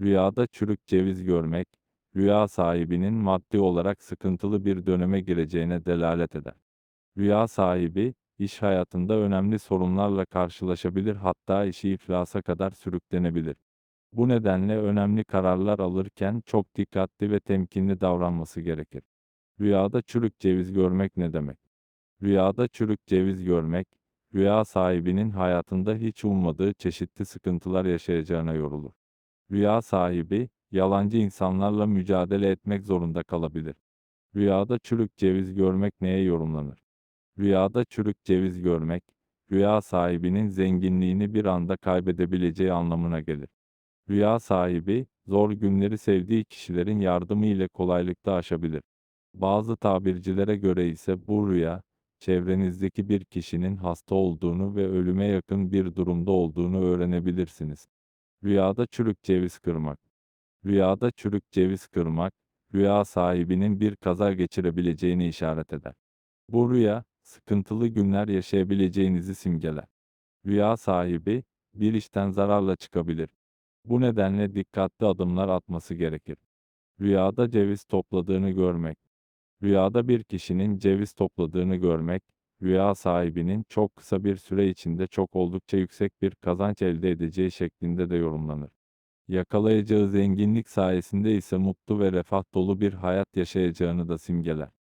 Rüyada çürük ceviz görmek, rüya sahibinin maddi olarak sıkıntılı bir döneme gireceğine delalet eder. Rüya sahibi, iş hayatında önemli sorunlarla karşılaşabilir hatta işi iflasa kadar sürüklenebilir. Bu nedenle önemli kararlar alırken çok dikkatli ve temkinli davranması gerekir. Rüyada çürük ceviz görmek ne demek? Rüyada çürük ceviz görmek, rüya sahibinin hayatında hiç ummadığı çeşitli sıkıntılar yaşayacağına yorulur. Rüya sahibi, yalancı insanlarla mücadele etmek zorunda kalabilir. Rüyada çürük ceviz görmek neye yorumlanır? Rüyada çürük ceviz görmek, rüya sahibinin zenginliğini bir anda kaybedebileceği anlamına gelir. Rüya sahibi, zor günleri sevdiği kişilerin yardımı ile kolaylıkla aşabilir. Bazı tabircilere göre ise bu rüya, çevrenizdeki bir kişinin hasta olduğunu ve ölüme yakın bir durumda olduğunu öğrenebilirsiniz. Rüyada çürük ceviz kırmak. Rüyada çürük ceviz kırmak, rüya sahibinin bir kaza geçirebileceğini işaret eder. Bu rüya, sıkıntılı günler yaşayabileceğinizi simgeler. Rüya sahibi, bir işten zararla çıkabilir. Bu nedenle dikkatli adımlar atması gerekir. Rüyada ceviz topladığını görmek. Rüyada bir kişinin ceviz topladığını görmek, rüya sahibinin çok kısa bir süre içinde çok oldukça yüksek bir kazanç elde edeceği şeklinde de yorumlanır. Yakalayacağı zenginlik sayesinde ise mutlu ve refah dolu bir hayat yaşayacağını da simgeler.